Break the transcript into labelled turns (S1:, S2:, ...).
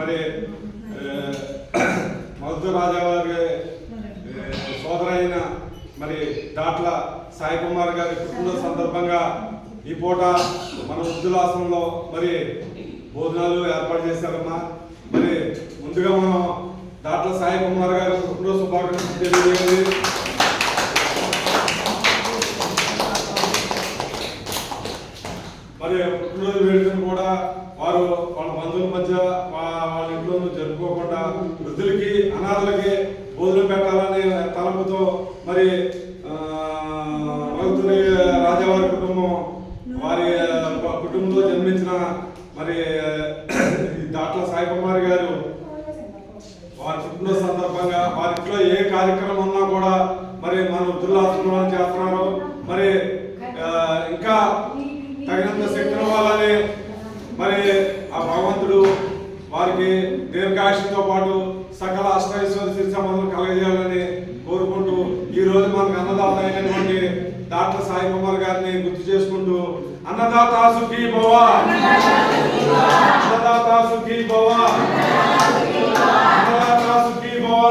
S1: మరి మధు రాజా గారి సోదరైన మరి దాట్ల సాయి కుమార్ గారి పుట్టినరోజు సందర్భంగా ఈ పూట మన వృద్ధులాసంలో మరి భోజనాలు ఏర్పాటు చేశారమ్మా. మరి ముందుగా మనం దాట్ల సాయి కుమార్ గారి పుట్టినరోజు శుభాకాంక్షలు తెలియజేయండి మరి పుట్టినరోజు వేడుకను కూడా వారు వాళ్ళ ఇంట్లో జరుపుకోకుండా వృద్ధులకి అనాథలకి భోజనం పెట్టాలనే తలపుతో మరి ఆ, రాజావారి కుటుంబం వారి కుటుంబంలో జన్మించిన మరి దాట్ల సాయి గారు వారి పుట్టినరోజు సందర్భంగా వారి ఇంట్లో ఏ కార్యక్రమం ఉన్నా కూడా మరి మన వృద్ధులాశ్రమంలో చేస్తున్నారు. మరి ఇంకా తగినంత శక్తిని ఇవ్వాలని మరి ఆ భగవంతుడు వారికి దీర్ఘాయుషంతో పాటు సకల అష్టైశ్వర్య శిక్షమలు కలగజేయాలని కోరుకుంటూ ఈ రోజు మనకు అన్నదాత అయినటువంటి డాక్టర్ సాయి కుమార్ గారిని గుర్తు చేసుకుంటూ అన్నదాత సుఖీ భవ అన్నదాత సుఖీ భవ అన్నదాత సుఖీ భవ